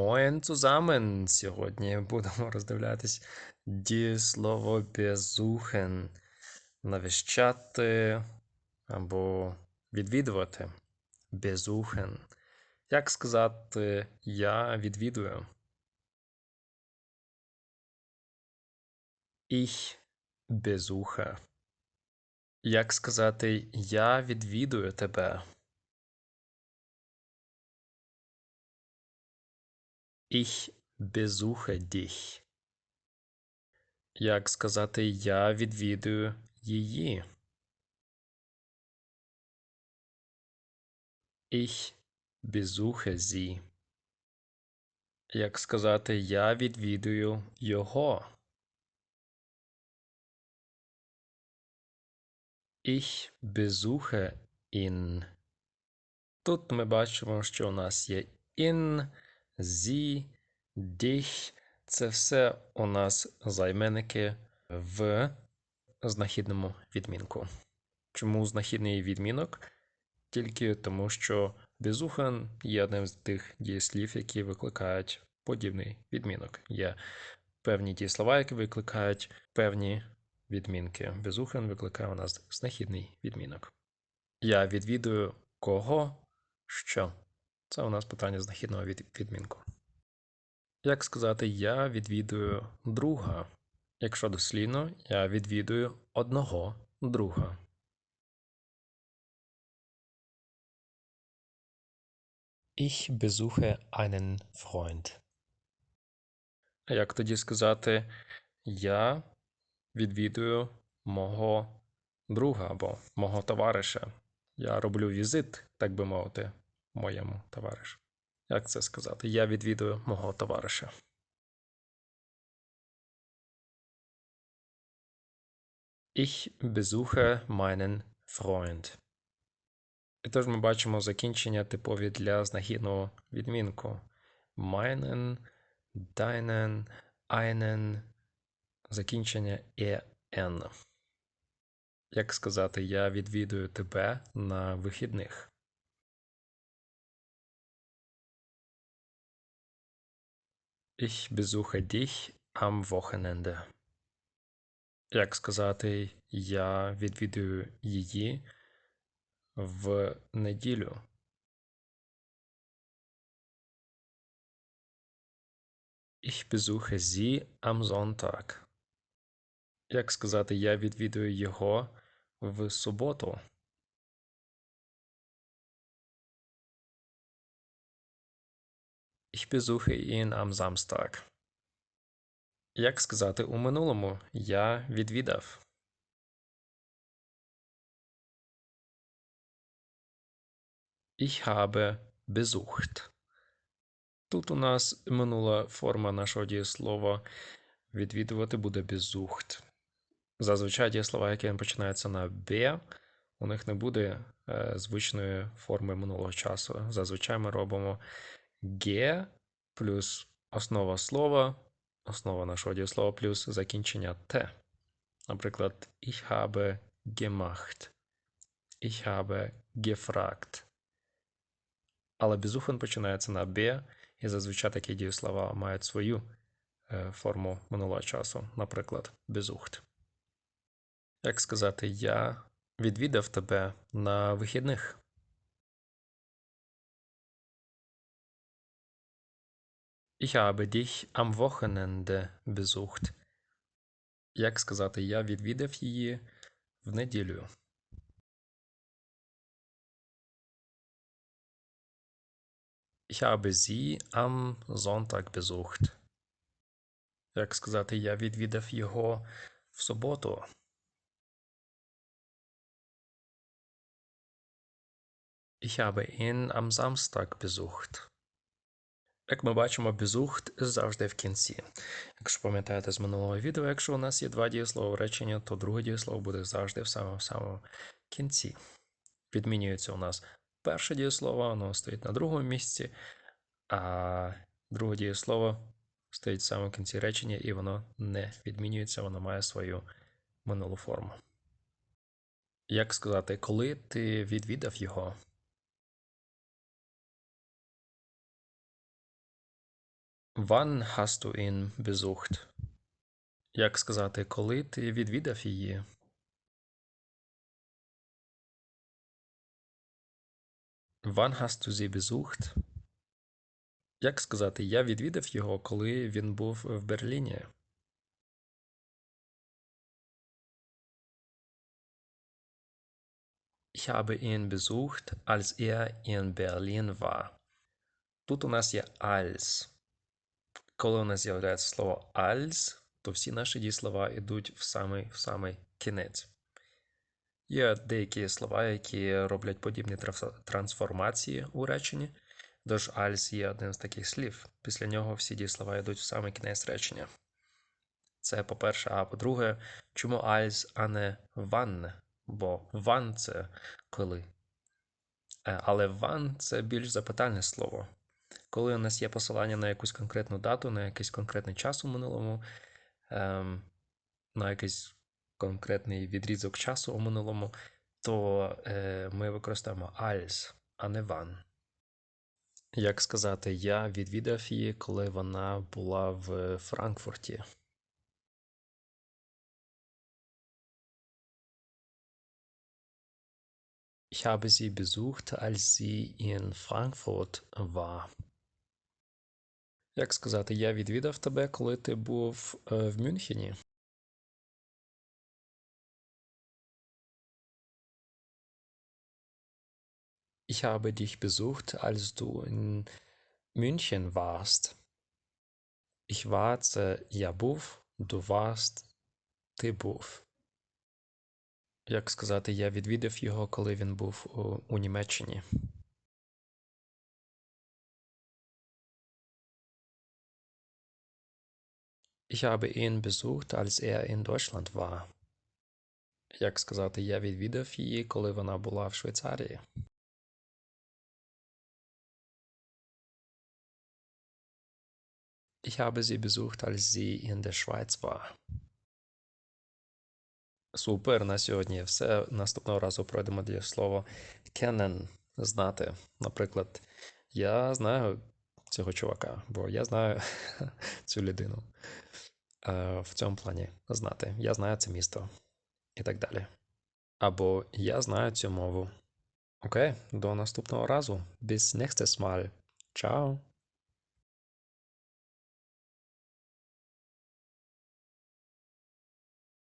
Moin zusammen! Сьогодні будемо роздивлятись дієслово besuchen. Навіщати або відвідувати. Besuchen. Як сказати я відвідую? Ich besuche. Як сказати я відвідую тебе? Ich besuche dich. Як сказати я відвідую її? Ich besuche sie. Як сказати я відвідую його? Ich besuche ihn. Тут ми бачимо, що у нас є in, зі, dich. Це все у нас займенники в знахідному відмінку. Чому знахідний відмінок? Тільки тому, що безухан є одним з тих дієслів, які викликають подібний відмінок. Є певні дієслова, які викликають певні відмінки. Безухан викликає у нас знахідний відмінок. Я відвідую кого? Що? Це у нас питання знахідного відмінку. Як сказати, я відвідую друга? Якщо дослідно, я відвідую одного друга. Ich besuche einen Freund. А як тоді сказати я відвідую мого друга або мого товариша? Я роблю візит, так би мовити, моєму товаришу. Як це сказати? Я відвідую мого товариша. Ich besuche meinen Freund. І тож ми бачимо закінчення типові для знахідного відмінку. Meinen, deinen, einen, закінчення en. Як сказати, я відвідую тебе на вихідних. Ich besuche dich am Wochenende. Як сказати, я відвідую її в неділю. Ich besuche sie am Sonntag. Як сказати, я відвідую його в суботу. Ich besuche ihn am Samstag. Як сказати у минулому я відвідав. Ich habe besucht. Тут у нас минула форма нашого дієслова відвідувати буде besucht. Зазвичай дієслова, які починаються на «б», у них не буде е, звичної форми минулого часу. Зазвичай ми робимо Г плюс основа слова, основа нашого дієслова плюс закінчення Т. Наприклад, ich habe gemacht. Ich habe gefragt. Але безухан починається на Б, і зазвичай такі дієслова мають свою е, форму минулого часу, наприклад, безухт. Як сказати, я відвідав тебе на вихідних? Ich habe dich am Wochenende besucht. Як сказати, я відвідав її в неділю. Ich habe sie am Sonntag besucht. Як сказати, я відвідав його в суботу. Ich habe ihn am Samstag besucht. Як ми бачимо, безухт завжди в кінці. Якщо пам'ятаєте з минулого відео, якщо у нас є два дієслова в реченні, то друге дієслово буде завжди в самому самому кінці. Відмінюється у нас перше дієслово, воно стоїть на другому місці, а друге дієслово стоїть в самому кінці речення, і воно не відмінюється, воно має свою минулу форму. Як сказати, коли ти відвідав його? Wann hast du ihn besucht? Як сказати, коли ти відвідав її? Wann hast du sie besucht? Як сказати, я відвідав його, коли він був в Берліні? Ich habe ihn besucht, als er in Berlin war. Тут у нас є als. Коли у нас з'являється слово als, то всі наші дієслова йдуть в самий, в самий кінець. Є деякі слова, які роблять подібні трансформації у реченні. Тож als є одним з таких слів. Після нього всі дієслова йдуть в самий кінець речення. Це по-перше, а по-друге, чому als, а не wann? Бо wann – це коли. Е, Але wann – це більш запитальне слово. Коли у нас є посилання на якусь конкретну дату, на якийсь конкретний час у минулому, ем, на якийсь конкретний відрізок часу у минулому, то е, ми використаємо als, а не wann. Як сказати, я відвідав її, коли вона була в Франкфурті. Ich habe sie besucht, als sie in Frankfurt war. Як сказати, я відвідав тебе, коли ти був е, в Мюнхені? Ich habe dich besucht, als du in München warst. Ich war це я був, du warst, ти був. Як сказати, я відвідав його, коли він був у, у Німеччині. Ich habe ihn besucht, als er in Deutschland war. Як сказати, я відвідав її, коли вона була в Швейцарії. Ich habe sie besucht, als sie in der Schweiz war. Супер, на сьогодні все. Наступного разу пройдемо дієслово kennen – знати. Наприклад, я знаю цього чувака, бо я знаю цю людину. Е, В цьому плані знати. Я знаю це місто і так далі. Або я знаю цю мову. Окей, до наступного разу. Bis nächstes Mal. Ciao.